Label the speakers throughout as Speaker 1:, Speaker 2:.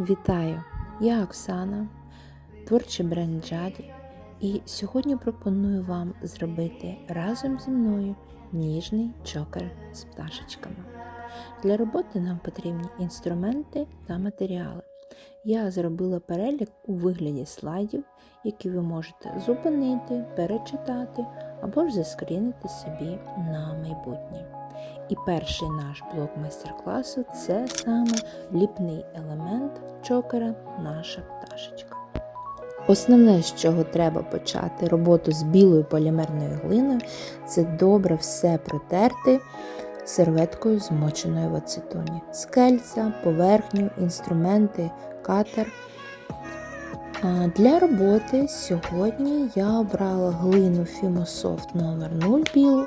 Speaker 1: Вітаю! Я Оксана, творчий бренд Джаді, і сьогодні пропоную вам зробити разом зі мною ніжний чокер з пташечками. Для роботи нам потрібні інструменти та матеріали. Я зробила перелік у вигляді слайдів, які ви можете зупинити, перечитати або ж заскрінити собі на майбутнє. І перший наш блок майстер-класу це саме ліпний елемент чокера наша пташечка. Основне, з чого треба почати роботу з білою полімерною глиною, це добре все протерти серветкою змоченою в ацетоні. Скельця, поверхню, інструменти, катер. Для роботи сьогодні я обрала глину Fimosoft номер 0 білу.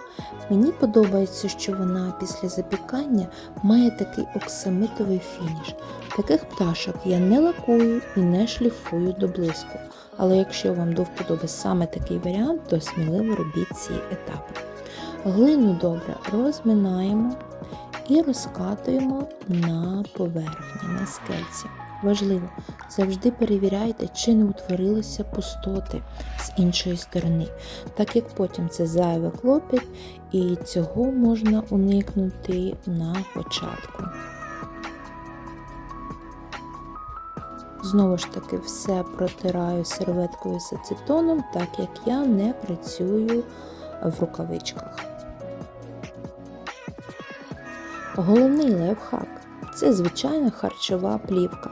Speaker 1: Мені подобається, що вона після запікання має такий оксамитовий фініш. Таких пташок я не лакую і не шліфую до блиску. Але якщо вам до вподоби саме такий варіант, то сміливо робіть ці етапи. Глину добре розминаємо і розкатуємо на поверхні, на скельці. Важливо, завжди перевіряйте, чи не утворилися пустоти з іншої сторони, так як потім це зайве клопіт, і цього можна уникнути на початку. Знову ж таки, все протираю серветкою з ацетоном, так як я не працюю в рукавичках. Головний лайфхак це звичайна харчова плівка.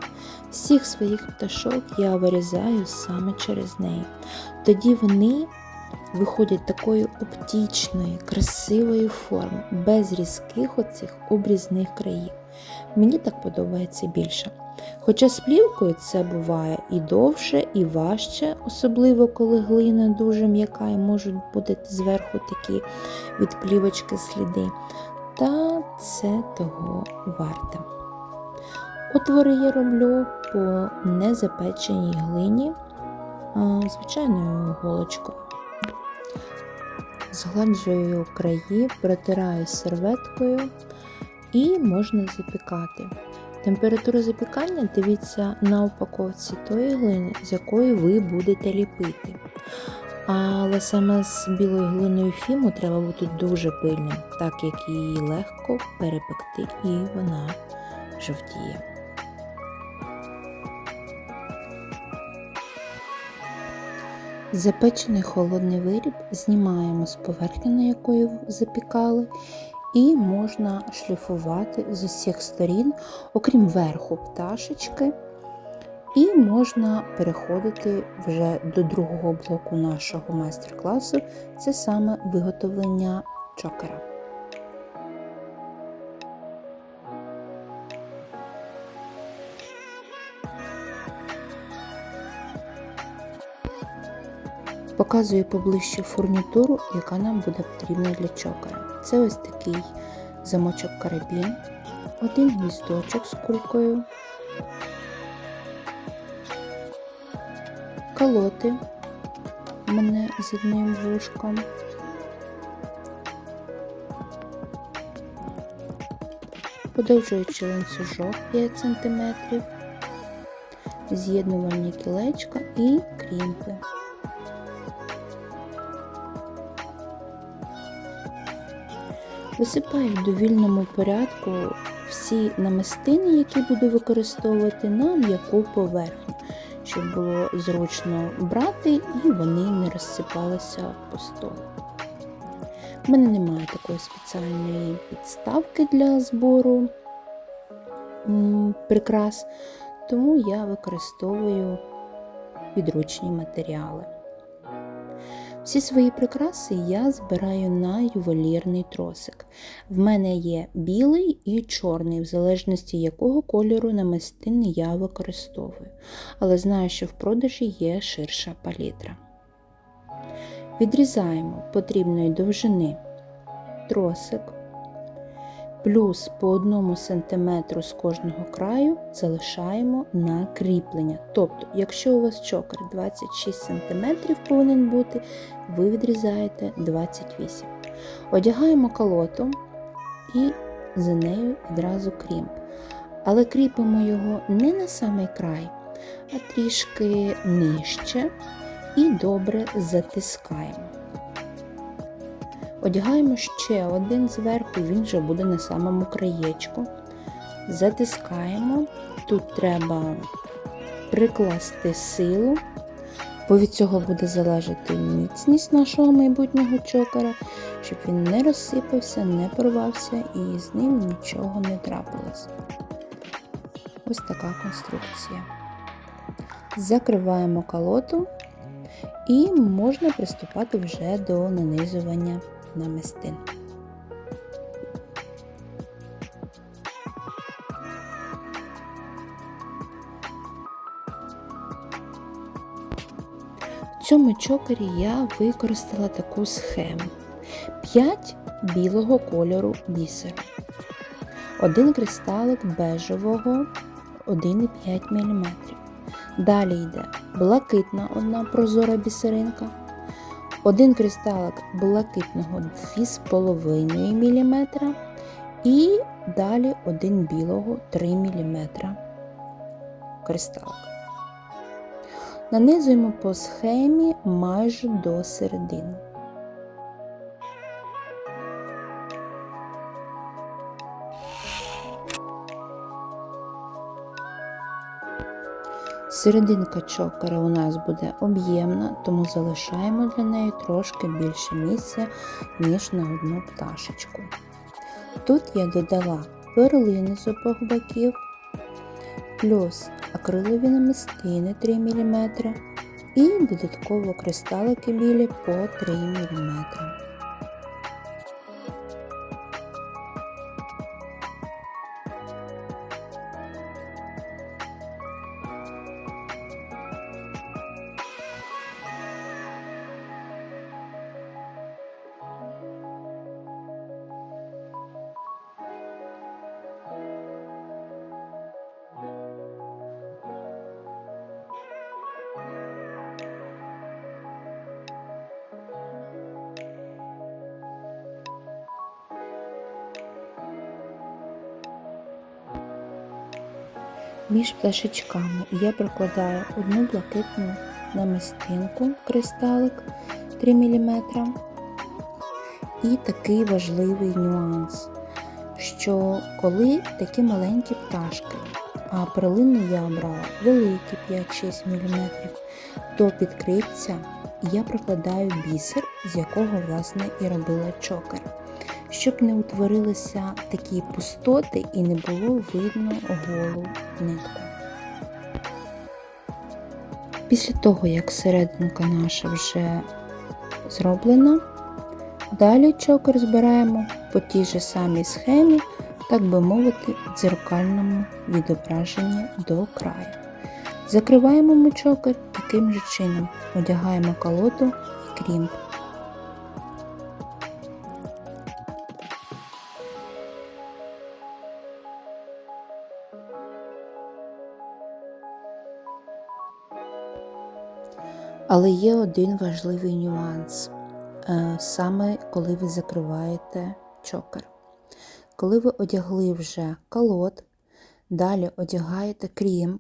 Speaker 1: Всіх своїх пташок я вирізаю саме через неї. Тоді вони виходять такої оптічної, красивої форми, без різких оцих обрізних країв. Мені так подобається більше. Хоча з плівкою це буває і довше, і важче, особливо коли глина дуже м'яка і можуть бути зверху такі від плівочки сліди. Та це того варте. Отвори я роблю по незапеченій глині звичайною голочкою. Згладжую краї, протираю серветкою і можна запікати. Температура запікання дивіться на упаковці тої глини, з якої ви будете ліпити. Але саме з білою глиною фіму треба бути дуже пильним, так як її легко перепекти і вона жовтіє. Запечений холодний виріб знімаємо з поверхні, на якої запікали, і можна шліфувати з усіх сторін, окрім верху пташечки. І можна переходити вже до другого блоку нашого майстер-класу це саме виготовлення чокера. Показую поближче фурнітуру, яка нам буде потрібна для чокера. Це ось такий замочок карабін, один гвіздочок з кулькою, колоти мене з одним вушком. Подовжуючи ланцюжок 5 см, з'єднувальні кілечка і крімпи. Висипаю в довільному порядку всі намистини, які буду використовувати на м'яку поверхню, щоб було зручно брати і вони не розсипалися по столу. У мене немає такої спеціальної підставки для збору прикрас, тому я використовую підручні матеріали. Всі свої прикраси я збираю на ювелірний тросик. В мене є білий і чорний, в залежності якого кольору намистини я використовую. Але знаю, що в продажі є ширша палітра. Відрізаємо потрібної довжини тросик плюс по 1 см з кожного краю залишаємо на кріплення. Тобто, якщо у вас чокер 26 см повинен бути, ви відрізаєте 28 Одягаємо колоту і за нею відразу крімп. але кріпимо його не на самий край, а трішки нижче і добре затискаємо. Одягаємо ще один зверху, він вже буде на самому краєчку. Затискаємо. Тут треба прикласти силу, бо від цього буде залежати міцність нашого майбутнього чокера, щоб він не розсипався, не порвався і з ним нічого не трапилось. Ось така конструкція. Закриваємо колоту і можна приступати вже до нанизування намистин. В цьому чокері я використала таку схему: 5 білого кольору бісеру, один кристалик бежевого 1,5 мм. Далі йде блакитна одна прозора бісеринка, один кристалик блакитного 2,5 мм і далі один білого 3 мм кристалик. Нанизуємо по схемі майже до середини. Серединка чокера у нас буде об'ємна, тому залишаємо для неї трошки більше місця, ніж на одну пташечку. Тут я додала перлини з обох боків, плюс акрилові намистини 3 мм і додатково кристалики білі по 3 мм. Між пташечками я прикладаю одну блакитну намистинку кристалик 3 мм. І такий важливий нюанс, що коли такі маленькі пташки, а перлину я обрала великі 5-6 мм, то під крильця я прикладаю бісер, з якого власне і робила чокер щоб не утворилися такі пустоти і не було видно голу нитку. Після того, як серединка наша вже зроблена, далі чокер збираємо по тій же самій схемі, так би мовити, в дзеркальному відображенні до краю. Закриваємо ми чокер таким же чином, одягаємо колоду і крімп. Але є один важливий нюанс, е, саме коли ви закриваєте чокер. Коли ви одягли вже колод, далі одягаєте крім,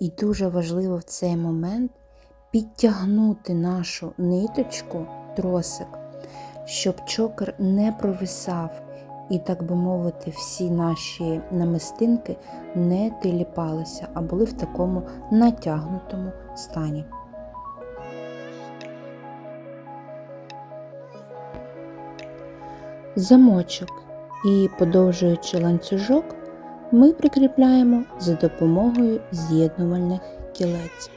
Speaker 1: і дуже важливо в цей момент підтягнути нашу ниточку, тросик, щоб чокер не провисав і, так би мовити, всі наші намистинки не тиліпалися, а були в такому натягнутому стані. Замочок і подовжуючи ланцюжок, ми прикріпляємо за допомогою з'єднувальних кілець.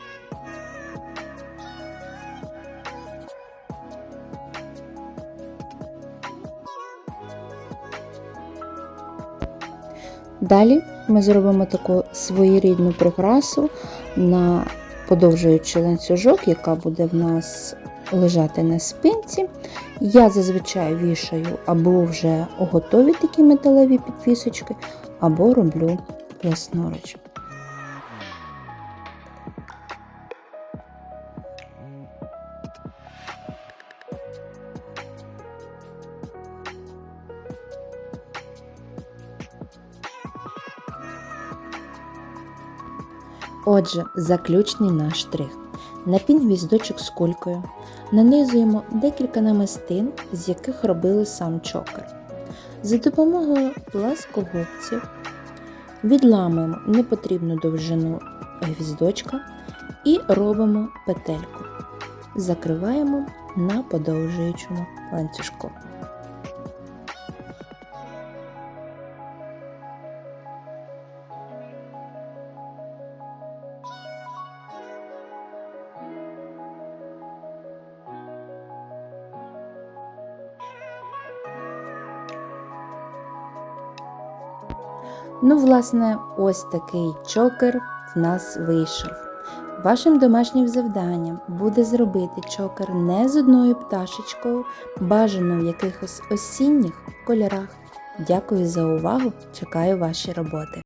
Speaker 1: Далі ми зробимо таку своєрідну прикрасу на подовжуючи ланцюжок, яка буде в нас лежати на спинці. Я зазвичай вішаю або вже готові такі металеві підвісочки, або роблю власноруч. Отже, заключний наш штрих. На пін гвіздочок з кулькою нанизуємо декілька намистин, з яких робили сам чокер. За допомогою пласкогубців відламуємо непотрібну довжину гвіздочка і робимо петельку. Закриваємо на подовжуючому ланцюжку. Ну, власне, ось такий чокер в нас вийшов. Вашим домашнім завданням буде зробити чокер не з одною пташечкою, бажано в якихось осінніх кольорах. Дякую за увагу! Чекаю ваші роботи.